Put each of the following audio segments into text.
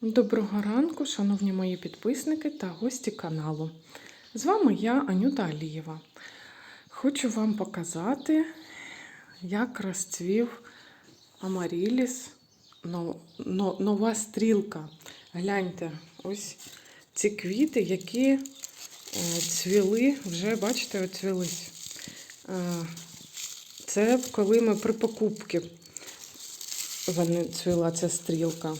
Доброго ранку, шановні мої підписники та гості каналу. З вами я, Анюта Алієва. Хочу вам показати, як розцвів Амаріліс, но- но- нова стрілка. Гляньте, ось ці квіти, які е, цвіли, вже, бачите, оцвілись. Е, Це коли ми при покупці цвіла ця стрілка.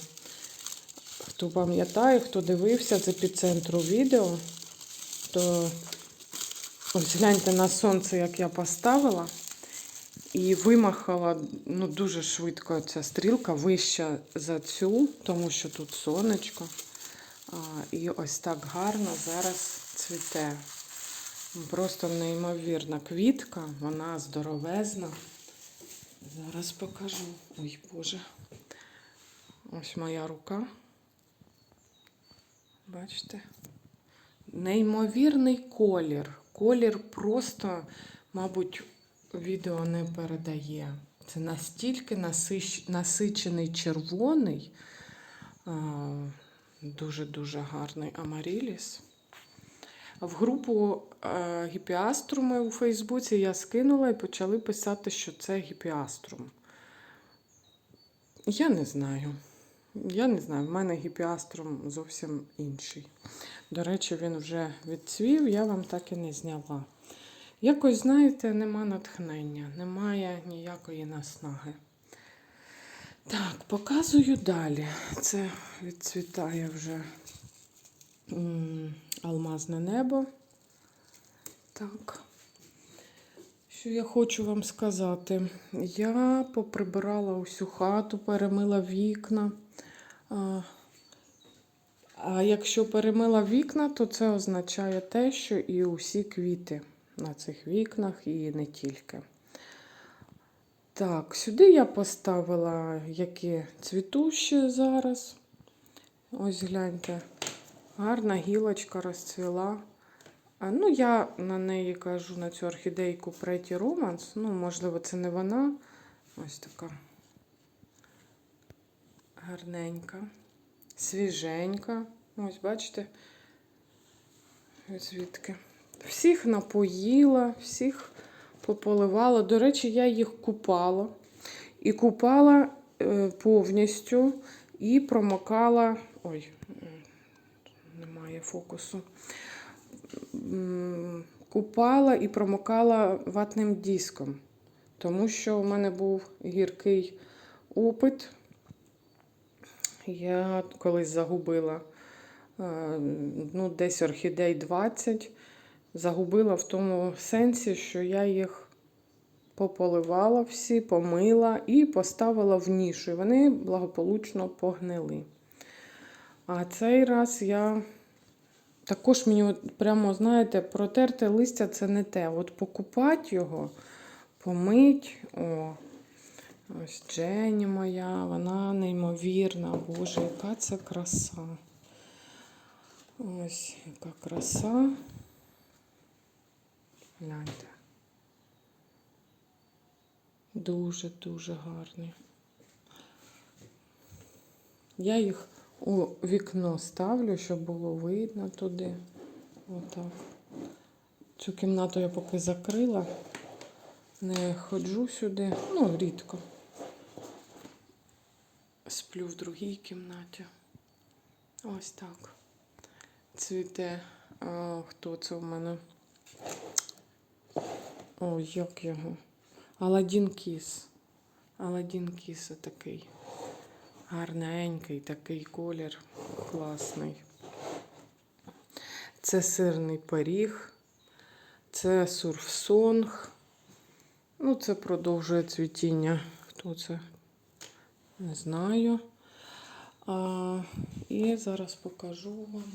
Хто пам'ятає, хто дивився з епіцентру відео, то ось гляньте на сонце, як я поставила. І вимахала ну, дуже швидко ця стрілка, вища за цю, тому що тут сонечко. А, і ось так гарно зараз цвіте. Просто неймовірна квітка, вона здоровезна. Зараз покажу. Ой, Боже. Ось моя рука. Бачите? Неймовірний колір. Колір просто, мабуть, відео не передає. Це настільки насич... насичений червоний, дуже-дуже гарний Амаріліс. В групу гіпіаструми у Фейсбуці я скинула і почали писати, що це гіпіаструм. Я не знаю. Я не знаю, в мене гіпіаструм зовсім інший. До речі, він вже відцвів, я вам так і не зняла. Якось, знаєте, нема натхнення, немає ніякої наснаги. Так, показую далі. Це відцвітає вже алмазне небо. Так. Що я хочу вам сказати? Я поприбирала усю хату, перемила вікна. А, якщо перемила вікна, то це означає те, що і усі квіти на цих вікнах, і не тільки. Так, сюди я поставила які цвітущі зараз. Ось гляньте, гарна гілочка розцвіла. Ну, я на неї кажу на цю орхідейку Pretty Romance. Ну, можливо, це не вона. Ось така гарненька, свіженька. Ось, бачите, звідки. Всіх напоїла, всіх пополивала. До речі, я їх купала. І купала е, повністю і промокала. Ой, немає фокусу. Купала і промокала ватним диском, тому що у мене був гіркий опит. Я колись загубила е, ну, десь орхідей 20. Загубила в тому сенсі, що я їх пополивала всі, помила і поставила в нішу. І вони благополучно погнили. А цей раз я також мені от прямо, знаєте, протерте листя це не те. От покупати його, помить. О, ось Джені моя, вона неймовірна. Боже, яка це краса. Ось яка краса. Гляньте. Дуже-дуже гарний. Я їх у вікно ставлю, щоб було видно туди. Отак. Цю кімнату я поки закрила. Не ходжу сюди, ну, рідко. Сплю в другій кімнаті. Ось так. Цвіте. А, хто це в мене? Ой, як його? Аладдін Кіс. Аладдін Кіс такий. Гарненький такий колір, класний. Це сирний пиріг, це сурфсонг. Ну, це продовжує цвітіння. Хто це? Не знаю. А, і зараз покажу вам,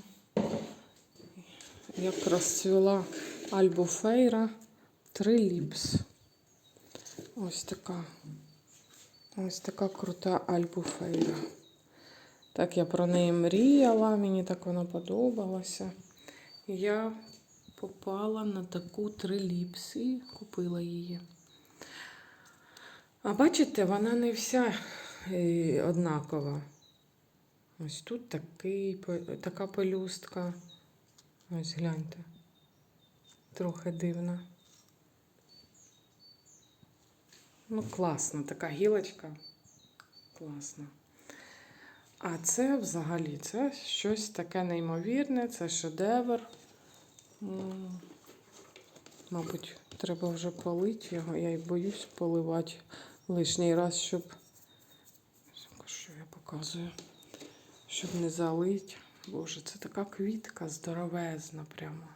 як розцвіла альбуфейра Триліпс. Ось така. Ось така крута альбуфейра. Так я про неї мріяла, мені так вона подобалася. Я попала на таку триліпс і купила її. А бачите, вона не вся однакова. Ось тут такий, така пелюстка. Ось гляньте. Трохи дивна. Ну, класна така гілочка. Класно. А це взагалі це щось таке неймовірне, це шедевр. Мабуть, треба вже полити його. Я й боюсь поливати лишній раз, щоб. Показую? Щоб не залить. Боже, це така квітка здоровезна прямо.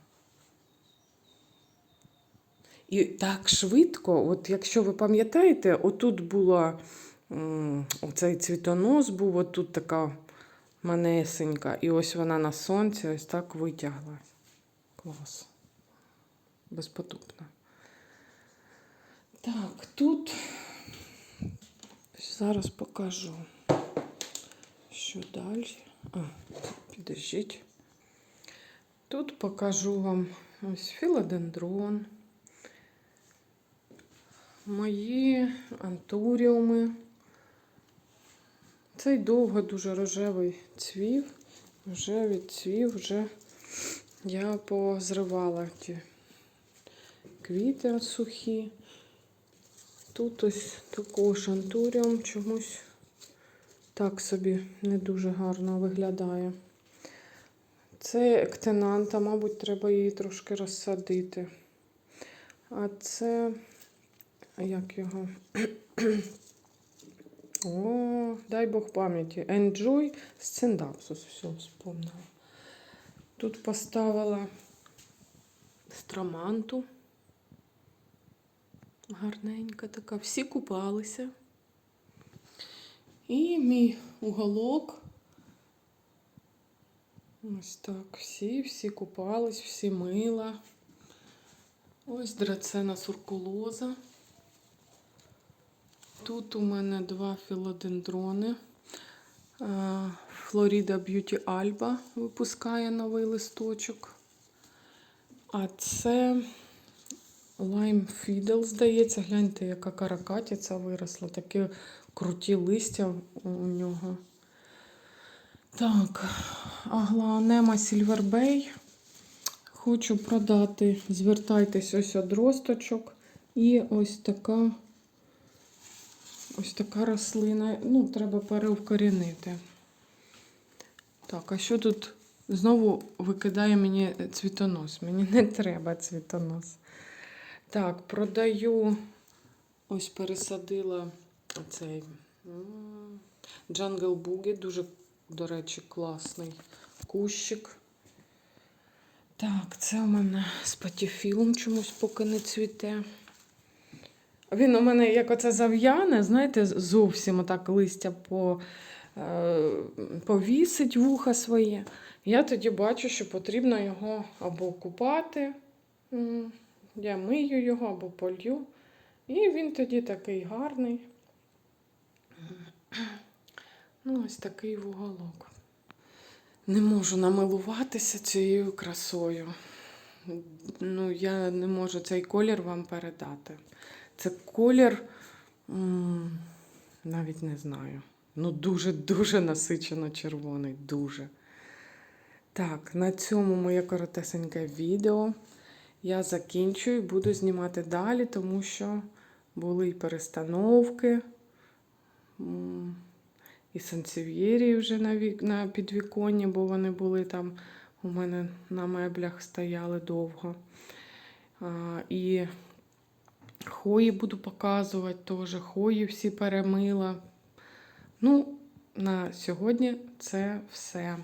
І так швидко, от якщо ви пам'ятаєте, отут була оцей цвітонос був, отут така манесенька, і ось вона на сонці ось так витягла. Клас. Безпотупно. Так, тут зараз покажу, що далі. А, підождіть. Тут покажу вам ось мої антуріуми. Цей довго дуже рожевий цвів. Вже відцвів, вже я позривала ті квіти сухі. Тут ось також антуріум чомусь так собі не дуже гарно виглядає. Це ектенанта, мабуть, треба її трошки розсадити. А це як його? О, дай Бог пам'яті. Enjoy Scindapsus. Все, вспомнила. Тут поставила строманту. Гарненька така. Всі купалися. І мій уголок. Ось так. Всі, всі купались, всі мила. Ось драцена суркулоза. Тут у мене два філодендрони. Флоріда Б'юті Альба випускає новий листочок. А це Lime Fiddle, здається. Гляньте, яка каракатиця виросла. Такі круті листя у нього. Так, Silver Bay. Хочу продати. Звертайтесь ось одросточок. І ось така. Ось така рослина. Ну, треба перевкорінити. Так, а що тут знову викидає мені цвітонос? Мені не треба цвітонос. Так, продаю. Ось пересадила цей Jungle Boogie. Дуже, до речі, класний кущик. Так, це у мене спатіфілм чомусь поки не цвіте. Він у мене як оце зав'яне, знаєте, зовсім отак листя по, е, повісить вуха своє. Я тоді бачу, що потрібно його або купати, я мию його або полью. І він тоді такий гарний. Ну, ось такий вуголок. Не можу намилуватися цією красою. Ну, я не можу цей колір вам передати. Це колір, навіть не знаю. Ну, дуже-дуже насичено червоний. Дуже. Так, на цьому моє коротесеньке відео. Я закінчую, буду знімати далі, тому що були і перестановки. І сансів'єрії вже на, вік... на підвіконні, бо вони були там у мене на меблях стояли довго. А, і хої буду показувати теж. Хої всі перемила. Ну, на сьогодні це все.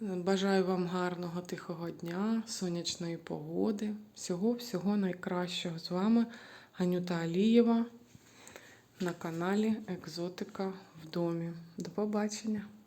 Бажаю вам гарного тихого дня, сонячної погоди. Всього-всього найкращого з вами Анюта Алієва на каналі Екзотика в домі. До побачення!